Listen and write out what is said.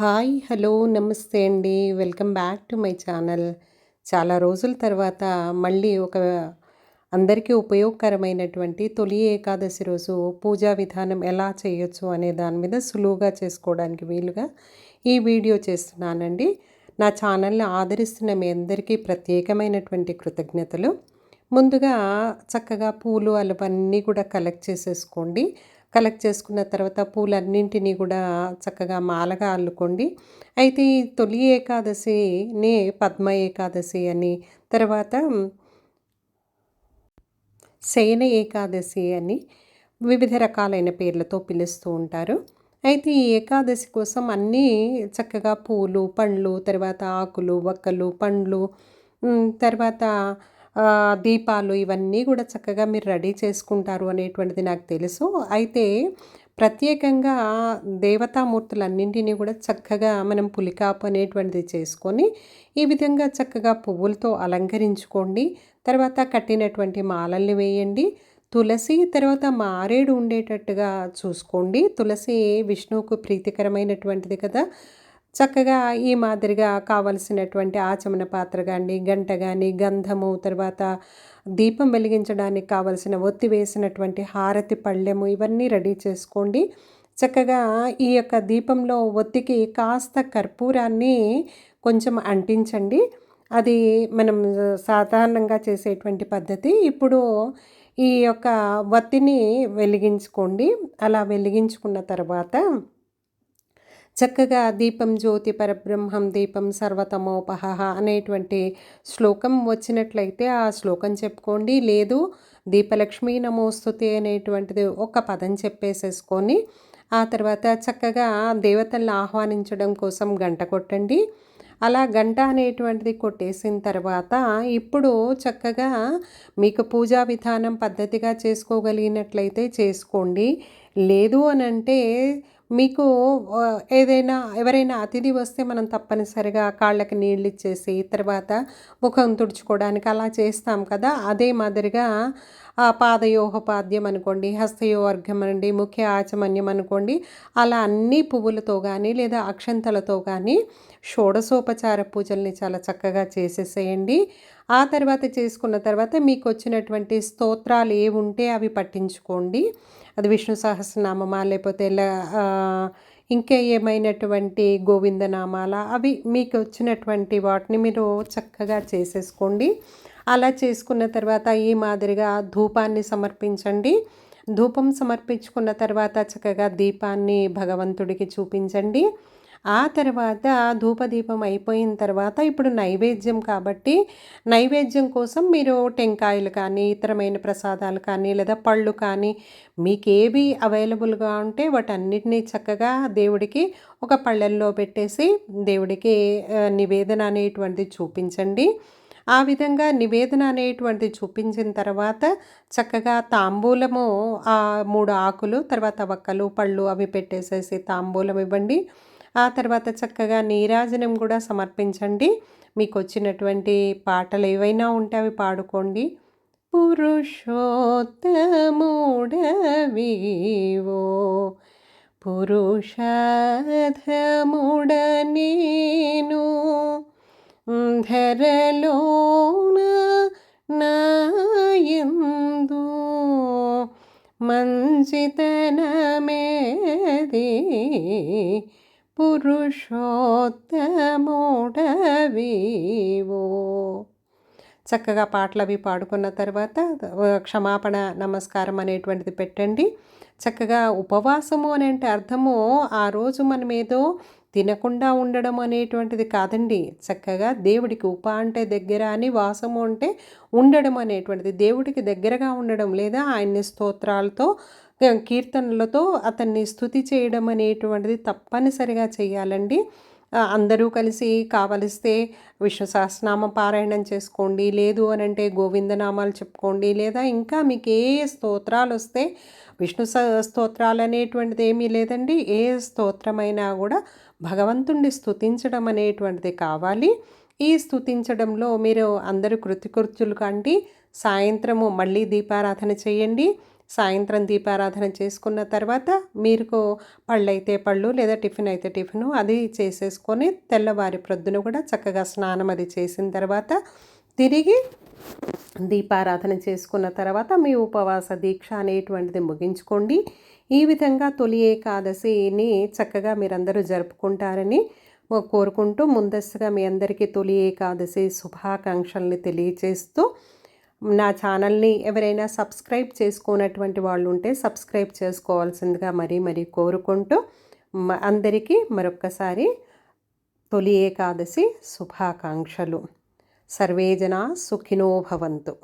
Hi hello నమస్తే అండి. Welcome back to my channel. చాలా రోజుల తర్వాత మళ్ళీ ఒక అందరికీ ఉపయోగకరమైనటువంటి తొలి ఏకాదశి రోజు పూజా విధానం ఎలా చేయొచ్చు అనే దాని మీద సులువుగా చేసుకోవడానికి వీలుగా ఈ వీడియో చేస్తున్నానండి. నా ఛానల్ని ఆదరిస్తున్న మీ అందరికీ ప్రత్యేకమైనటువంటి కృతజ్ఞతలు. ముందుగా చక్కగా పూలు అలవన్నీ కూడా కలెక్ట్ చేసేసుకోండి. కలెక్ట్ చేసుకున్న తర్వాత పూలన్నింటినీ కూడా చక్కగా మాలగా అల్లుకోండి. అయితే ఈ తొలి ఏకాదశినే పద్మ ఏకాదశి అని తర్వాత శయన ఏకాదశి అని వివిధ రకాలైన పేర్లతో పిలుస్తూ ఉంటారు. అయితే ఈ ఏకాదశి కోసం అన్నీ చక్కగా పూలు పండ్లు తర్వాత ఆకులు వక్కలు పండ్లు తర్వాత దీపాలు ఇవన్నీ కూడా చక్కగా మీరు రెడీ చేసుకుంటారు అనేటువంటిది నాకు తెలుసు. అయితే ప్రత్యేకంగా దేవతామూర్తులన్నింటినీ కూడా చక్కగా మనం పులికాపు అనేటువంటిది చేసుకొని ఈ విధంగా చక్కగా పువ్వులతో అలంకరించుకోండి. తర్వాత కట్టినటువంటి మాలల్ని వేయండి. తులసి తర్వాత మారేడు ఉండేటట్టుగా చూసుకోండి. తులసి విష్ణువుకు ప్రీతికరమైనటువంటిది కదా. చక్కగా ఈ మాదిరిగా కావలసినటువంటి ఆచమన పాత్ర కానీ గంట కానీ గంధము తర్వాత దీపం వెలిగించడానికి కావలసిన ఒత్తి వేసినటువంటి హారతి పళ్ళెము ఇవన్నీ రెడీ చేసుకోండి. చక్కగా ఈ యొక్క దీపంలో ఒత్తికి కాస్త కర్పూరాన్ని కొంచెం అంటించండి. అది మనం సాధారణంగా చేసేటువంటి పద్ధతి. ఇప్పుడు ఈ యొక్క వత్తిని వెలిగించుకోండి. అలా వెలిగించుకున్న తర్వాత చక్కగా దీపం జ్యోతి పరబ్రహ్మం దీపం సర్వతమోపహ అనేటువంటి శ్లోకం వచ్చినట్లయితే ఆ శ్లోకం చెప్పుకోండి. లేదు దీపలక్ష్మీ నమోస్తుతి అనేటువంటిది ఒక పదం చెప్పేసేసుకొని ఆ తర్వాత చక్కగా దేవతలను ఆహ్వానించడం కోసం గంట కొట్టండి. అలా గంట అనేటువంటిది కొట్టేసిన తర్వాత ఇప్పుడు చక్కగా మీకు పూజా విధానం పద్ధతిగా చేసుకోగలిగినట్లయితే చేసుకోండి. లేదు అని అంటే మీకు ఏదైనా ఎవరైనా అతిథి వస్తే మనం తప్పనిసరిగా కాళ్ళకి నీళ్ళు ఇచ్చేసి తర్వాత ముఖం తుడుచుకోవడానికి అలా చేస్తాం కదా అదే మాదిరిగా పాదయోహపాద్యం అనుకోండి హస్తయోవర్ఘం అండి ముఖ్య ఆచమన్యం అనుకోండి అలా అన్ని పువ్వులతో కానీ లేదా అక్షంతలతో కానీ షోడసోపచార పూజల్ని చాలా చక్కగా చేసేసేయండి. ఆ తర్వాత చేసుకున్న తర్వాత మీకు వచ్చినటువంటి స్తోత్రాలు ఏ ఉంటే అవి పట్టించుకోండి. అది విష్ణు సహస్రనామమా లేకపోతే ఇంకా ఏమైనటువంటి గోవిందనామాల అవి మీకు వచ్చినటువంటి వాటిని మీరు చక్కగా చేసేసుకోండి. అలా చేసుకున్న తర్వాత ఈ మాదిరిగా ధూపాన్ని సమర్పించండి. ధూపం సమర్పించుకున్న తర్వాత చక్కగా దీపాన్ని భగవంతుడికి చూపించండి. ఆ తర్వాత ధూపదీపం అయిపోయిన తర్వాత ఇప్పుడు నైవేద్యం కాబట్టి నైవేద్యం కోసం మీరు టెంకాయలు కానీ ఇతరమైన ప్రసాదాలు కానీ లేదా పళ్ళు కానీ మీకు ఏవి అవైలబుల్గా ఉంటే వాటన్నిటినీ చక్కగా దేవుడికి ఒక పళ్ళల్లో పెట్టేసి దేవుడికి నివేదన అనేటువంటిది చూపించండి. ఆ విధంగా నివేదన అనేటువంటిది చూపించిన తర్వాత చక్కగా తాంబూలము ఆ మూడు ఆకులు తర్వాత వక్కలు పళ్ళు అవి పెట్టేసేసి తాంబూలం ఇవ్వండి. ఆ తర్వాత చక్కగా నీరాజనం కూడా సమర్పించండి. మీకు వచ్చినటువంటి పాటలు ఏవైనా ఉంటే అవి పాడుకోండి. పురుషోత్తముడవివో పురుషాధముడ నేను ధరలోన నాయందు మంచితనమేది పురుషోత్తమోడవీవో. చక్కగా పాటలు అవి పాడుకున్న తర్వాత క్షమాపణ నమస్కారం అనేటువంటిది పెట్టండి. చక్కగా ఉపవాసము అని అంటే అర్థము ఆ రోజు మనం ఏదో తినకుండా ఉండడం అనేటువంటిది కాదండి. చక్కగా దేవుడికి ఉప అంటే దగ్గర అని వాసము అంటే ఉండడం అనేటువంటిది. దేవుడికి దగ్గరగా ఉండడం లేదా ఆయన్ని స్తోత్రాలతో కీర్తనలతో అతన్ని స్థుతి చేయడం అనేటువంటిది తప్పనిసరిగా చేయాలండి. అందరూ కలిసి కావలిస్తే విష్ణు సహస్రనామ పారాయణం చేసుకోండి. లేదు అని అంటే గోవిందనామాలు చెప్పుకోండి. లేదా ఇంకా మీకు ఏ స్తోత్రాలు వస్తే విష్ణు స్తోత్రాలు అనేటువంటిది ఏమీ లేదండి. ఏ స్తోత్రమైనా కూడా భగవంతుణ్ణి స్థుతించడం అనేటువంటిది కావాలి. ఈ స్థుతించడంలో మీరు అందరూ కృతికృత్యులు కండి. సాయంత్రము మళ్ళీ దీపారాధన చేయండి. సాయంత్రం దీపారాధన చేసుకున్న తర్వాత మీకు పళ్ళు అయితే పళ్ళు లేదా టిఫిన్ అయితే టిఫిను అది చేసేసుకొని తెల్లవారి ప్రొద్దున కూడా చక్కగా స్నానం అది చేసిన తర్వాత తిరిగి దీపారాధన చేసుకున్న తర్వాత మీ ఉపవాస దీక్ష అనేటువంటిది ముగించుకోండి. ఈ విధంగా తొలి ఏకాదశిని చక్కగా మీరందరూ జరుపుకుంటారని కోరుకుంటూ ముందస్తుగా మీ అందరికీ తొలి ఏకాదశి శుభాకాంక్షల్ని తెలియచేస్తూ నా ఛానల్ని ఎవరైనా సబ్స్క్రైబ్ చేసుకున్నటువంటి వాళ్ళు ఉంటే సబ్స్క్రైబ్ చేసుకోవాల్సిందిగా మరీ మరీ కోరుకుంటూ అందరికీ మరొక్కసారి తొలి ఏకాదశి శుభాకాంక్షలు. సర్వేజన సుఖినోభవంతు సుఖినో భవంతు.